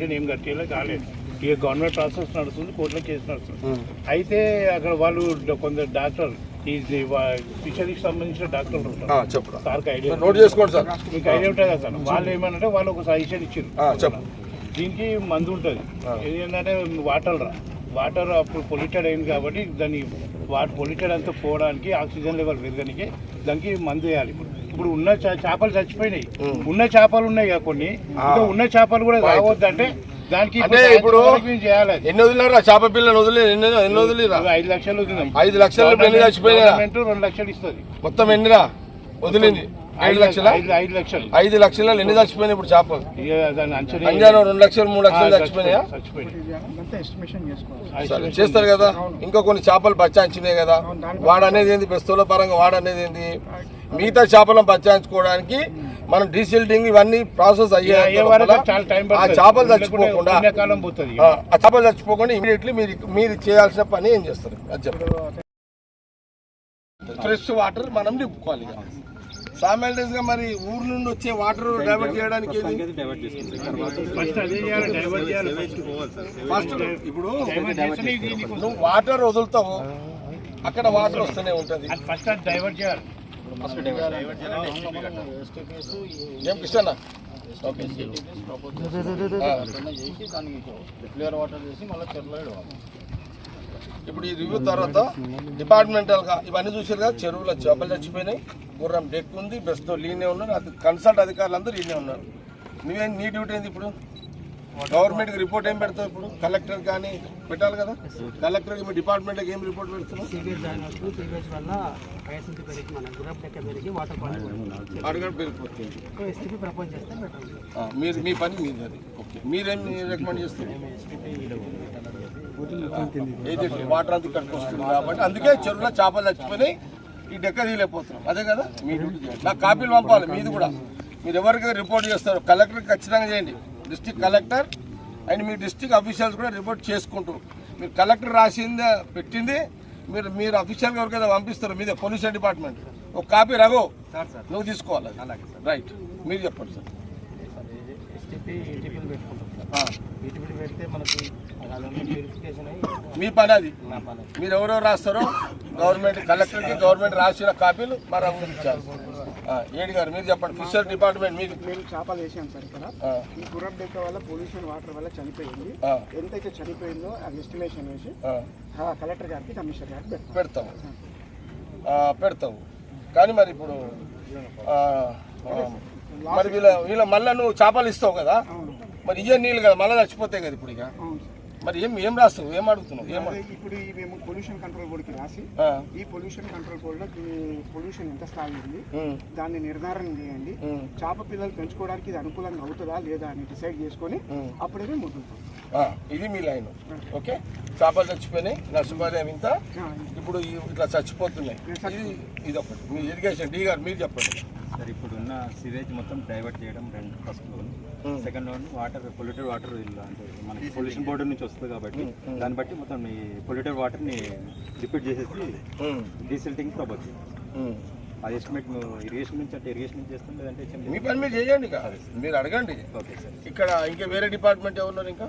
Petition ఏం కట్టేలా కాలేదు. ఇక గవర్నమెంట్ ప్రాసెస్ నడుస్తుంది కోర్టులో కేసు నడుస్తుంది. అయితే అక్కడ వాళ్ళు కొందరు డాక్టర్ ఈ ఫిషరీకి సంబంధించిన డాక్టర్లు ఉంటారు. సార్కి ఐడియా నోట్ చేసుకోండి సార్. మీకు ఐడియా ఉంటుంది కదా సార్ వాళ్ళు ఏమనంటే వాళ్ళు ఒక సజెషన్ ఇచ్చారు దీనికి మందు ఉంటుంది. ఏంటంటే వాటర్ రా. వాటర్ అప్పుడు పొల్యూటెడ్ అయింది కాబట్టి దాన్ని వాటర్ పొల్యూటెడ్ అంతా పోవడానికి ఆక్సిజన్ లెవెల్ పెరగడానికి దానికి మందు వేయాలి ఇప్పుడు. ఇప్పుడు ఉన్న చేపలు చచ్చిపోయినాయి. ఉన్న చేపలు ఉన్నాయి కదా కొన్ని. ఇంకా ఉన్న చేపలు కూడా రావద్దంటే దానికి అంటే ఇప్పుడు. ఎన్ని వదిలేరా చేప పిల్లని వదిలే ఎన్ని వదిలేరా? ఐదు లక్షలు వదిలినాం. ఐదు లక్షలు ఎన్ని చచ్చిపోయినా రెండు లక్షలు ఇస్తుంది. మొత్తం ఎన్నిరా? వదిలింది. ఐదు లక్షల? ఐదు ఐదు లక్షలు. ఐదు లక్షల ఎన్ని చచ్చిపోయినాయి ఇప్పుడు చేపలు అంజానం రెండు లక్షలు మూడు లక్షలు చచ్చిపోయినాయా? చేస్తారు కదా. ఇంకా కొన్ని చేపలు బచ్చాయించినాయి కదా. వాడు అనేది ఏంది? పెస్తుల పరంగా వాడు అనేది ఏంది? మిగతా చేపలను బచ్చాయించుకోవడానికి మనం డీసిల్టింగ్ ఇవన్నీ ప్రాసెస్ అయ్యే అయ్యే వరకు చాలా టైం ఆ చేపలు చచ్చిపోకుండా ఆ చేపలు చచ్చిపోకుండా ఇమీడియట్లీ మీరు మీరు చేయాల్సిన పని ఏం చేస్తారు? అది ఫ్రెష్ వాటర్ మనం నింపుకోవాలి సామెల్టేస్గా మరి ఊరు నుండి వచ్చే వాటర్ డైవర్ట్ చేయడానికి? ఫస్ట్ అదే చేయాలి డైవర్ట్ చేయాలి ఫస్ట్ ఇప్పుడు నువ్వు వాటర్ వదులుతావు. అక్కడ వాటర్ వస్తూనే ఉంటది. ఫస్ట్ డైవర్ట్ చేయాలి. ఏం కృష్ణ. ఇప్పుడు ఈ రివ్యూ తర్వాత డిపార్ట్మెంటల్గా ఇవన్నీ చూసారు కదా చెరువులో చేపలు చచ్చిపోయినాయి. గుర్రం డెక్ ఉంది బెస్ట్ లీనే ఉన్నారు అది కన్సల్ట్ అధికారులు అందరూ ఈయనే ఉన్నారు. నువ్వేం నీ డ్యూటీ ఏంది ఇప్పుడు? గవర్నమెంట్కి రిపోర్ట్ ఏం పెడతావు ఇప్పుడు? కలెక్టర్ కానీ పెట్టాలి కదా? కలెక్టర్కి మీ డిపార్ట్మెంట్కి ఏం రిపోర్ట్ పెడుతున్నావు అడగడం పెరిగిపోతుంది మీరు మీ పని మీది అది. ఓకే. మీరేం రికమెండ్ చేస్తారు వాటర్ అంతా ఇక్కడికి వస్తుంది కాబట్టి అందుకే చెరువులో చేపలు చచ్చిపోయినాయి. ఈ డెక్క తీయలేకపోతున్నాం. అదే కదా? మీ డ్యూటీ చేయండి నాకు కాపీలు పంపాలి మీది కూడా. మీరు ఎవరికి రిపోర్ట్ చేస్తారు కలెక్టర్కి ఖచ్చితంగా చేయండి. డిస్టిక్ కలెక్టర్ అండ్ మీ డిస్టిక్ అఫీషియల్స్ కూడా రిపోర్ట్ చేసుకుంటారు. మీరు కలెక్టర్ రాసింది పెట్టింది మీరు మీరు అఫీషియల్గా ఎవరికైనా పంపిస్తారు మీదే పొల్యూషన్ డిపార్ట్మెంట్. ఒక కాపీ రఘు నువ్వు తీసుకోవాలి రైట్ మీరు చెప్పండి సార్. ప్యూరిఫికేషన్ అయ్యి మీ పని అది. మీరు ఎవరెవరు రాస్తారో గవర్నమెంట్ కలెక్టర్కి గవర్నమెంట్ రాసిన కాపీలు మరి అందరికి ఇచ్చారు. ఏడి గారు మీరు చెప్పండి ఫిషర్ డిపార్ట్మెంట్ మీకు మేము చేపలు వేసాం సార్ ఇక్కడ. ఈ గుర్రం డెక్క వల్ల పొల్యూషన్ వాటర్ వల్ల చనిపోయింది. ఎంతైతే చనిపోయిందో అది ఎస్టిమేషన్ వేసి కలెక్టర్ గారికి కమిషనర్ గారికి పెడతాం. పెడతాము పెడతాము కానీ మరి ఇప్పుడు మరి వీళ్ళ వీళ్ళ మళ్ళీ నువ్వు చేపలు ఇస్తావు కదా? మరి ఇయ్య నీళ్ళు కదా మళ్ళీ చచ్చిపోతాయి కదా ఇప్పుడు ఇక? మరి ఏం ఏం రాస్తావు ఏం అడుగుతున్నావు? ఏం ఇప్పుడు ఈ మేము పొల్యూషన్ కంట్రోల్ బోర్డుకి రాసి ఈ పొల్యూషన్ కంట్రోల్ బోర్డులో పొల్యూషన్ ఎంత స్థాయి ఉంది దాన్ని నిర్ధారణ చేయండి. చేప పిల్లలు పెంచుకోవడానికి ఇది అనుకూలంగా అవుతుందా లేదా అని డిసైడ్ చేసుకొని. అప్పుడే మేము ఇది మీ లైన్. ఓకే? చేపలు చచ్చిపోయినాయి నష్టపరిహారం ఇంత. ఇప్పుడు ఇట్లా చచ్చిపోతున్నాయి. ఇది ఇది ఒకటి మీ ఇరిగేషన్ డీ గారు మీరు చెప్పండి. ఉన్న సివేజ్ మొత్తం డైవర్ట్ చేయడం రెండు first loan second loan water polluted water అంటే మనకి పొల్యూషన్ బోర్డు నుంచి వస్తుంది కాబట్టి దాన్ని బట్టి మొత్తం ఈ పొల్యూటెడ్ వాటర్ని రిపీట్ చేసేసి డీసిల్టింగ్ ఉమ్. అది ఎస్టిమేట్ ఇరిగేషన్ నుంచి అంటే ఇరిగేషన్ నుంచి చేస్తాం లేదంటే? మీ పని మీరు చేయండి మీరు అడగండి. Okay sir. ఇక్కడ ఇంకా వేరే డిపార్ట్మెంట్ ఎవరున్నారు ఇంకా?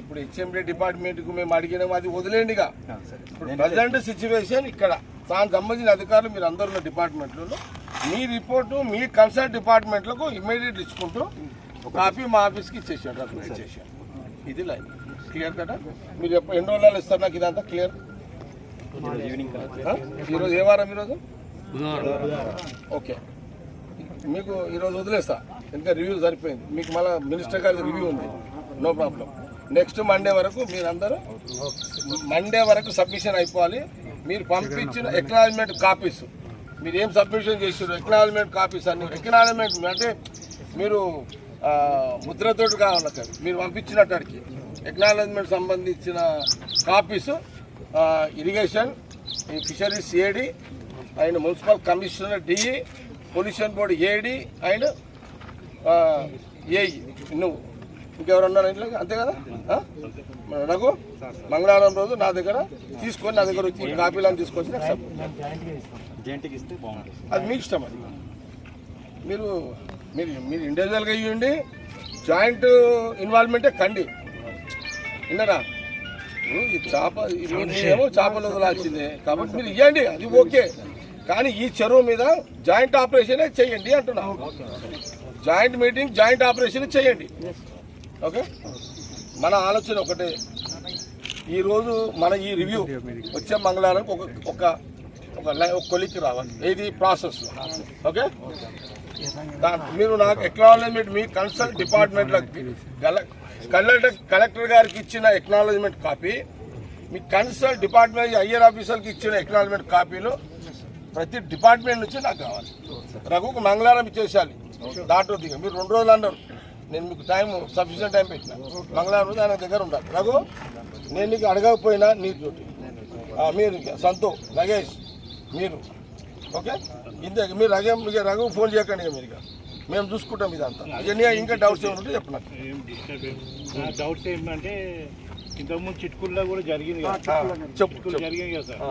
ఇప్పుడు హెచ్ఎండి డిపార్ట్మెంట్కు మేము అడిగినాము అది వదిలేండి ఇప్పుడు ప్రజెంట్ సిచ్యువేషన్ ఇక్కడ. దానికి సంబంధించిన అధికారులు మీరు అందరు డిపార్ట్మెంట్లలో మీ రిపోర్టు మీ కన్సర్న్ డిపార్ట్మెంట్లకు ఇమ్మీడియట్ ఇచ్చుకుంటూ కాపీ మా ఆఫీస్కి ఇచ్చేసాడు ఇచ్చేసాడు. ఇది లైన్. క్లియర్ కదా? మీరు ఎప్పుడు ఎన్ని రోజులు ఇస్తారు నాకు ఇదంతా? క్లియర్ ఈరోజు ఏ వారం ఈరోజు? ఓకే. మీకు ఈరోజు వదిలేస్తా. ఇంకా రివ్యూ సరిపోయింది. మీకు మళ్ళీ మినిస్టర్ గారి రివ్యూ ఉంది. నో ప్రాబ్లం నెక్స్ట్ మండే వరకు మీరందరూ మండే వరకు సబ్మిషన్ అయిపోవాలి. మీరు పంపించిన ఎక్నాలజ్మెంట్ కాపీస్ మీరు ఏం సబ్మిషన్ చేసారు ఎక్నాలజ్మెంట్ కాపీస్ అన్ని. ఎక్నాలజ్మెంట్ అంటే మీరు ముద్రతోటి కావాలి మీరు పంపించినట్టడికి ఎక్నాలజ్మెంట్ సంబంధించిన కాపీసు ఇరిగేషన్ ఈ fisheries AD and municipal commissioner DE pollution board AD and AE నువ్వు. ఇంకెవరు ఉన్నారు ఇంట్లో అంతే కదా? రఘు మంగళవారం రోజు నా దగ్గర తీసుకొని నా దగ్గర వచ్చి కాపీలను తీసుకొచ్చి నాకు అది మీ ఇష్టం అది. మీరు మీరు మీరు ఇండివిజువల్గా ఇవ్వండి జాయింట్ ఇన్వాల్వ్మెంటే కండి. విన్నారా? ఈ చేప ఏమో చేపలు వదలాల్సిందే. కాబట్టి మీరు ఇవ్వండి అది ఓకే. కానీ ఈ చెరువు మీద జాయింట్ ఆపరేషన్ చేయండి అంటున్నా. జాయింట్ మీటింగ్ జాయింట్ ఆపరేషన్ చేయండి. ఓకే? మన ఆలోచన ఒకటే. ఈరోజు మన ఈ రివ్యూ వచ్చే మంగళవారం ఒక ఒక ఒక కొలికి కొలిక్కి రావాలి. ఏది? ప్రాసెస్. ఓకే? మీరు నాకు ఎక్నాలజ్మెంట్ మీ కన్సల్ట్ డిపార్ట్మెంట్లకి కలెక్టర్ కలెక్టర్ గారికి ఇచ్చిన ఎక్నాలజ్మెంట్ కాపీ మీ కన్సల్ట్ డిపార్ట్మెంట్ ఐఆర్ ఆఫీసర్కి ఇచ్చిన ఎక్నాలజ్మెంట్ కాపీలు ప్రతి డిపార్ట్మెంట్ నుంచి నాకు కావాలి రఘుకు మంగళవారం ఇచ్చేసేయాలి. దాటో దిగ. మీరు రెండు రోజులు అన్నారు. నేను మీకు టైం సఫిషియెంట్ టైం పెట్టిన. మంగళవారం రోజు ఆయన దగ్గర ఉండాలి. రఘు నేను నీకు అడగకపోయినా నీ డ్యూటీ ఆ, మీరు సంతో నగేష్ మీరు. ఓకే? ఇంతే మీరు రఘు మీకు రఘు ఫోన్ చేయకండి ఇక మీరు ఇక. మేము చూసుకుంటాం ఇదంతా. ఇవన్నీ ఇంకా డౌట్స్ ఏమైనా ఉంటే చెప్పు నాకు ఏం? డిస్టర్బ్ నా డౌట్స్ ఏంటంటే ఇంతకుముందు చిట్కుల్లో కూడా జరిగింది కదా. చెప్పు జరిగాయి కదా సార్.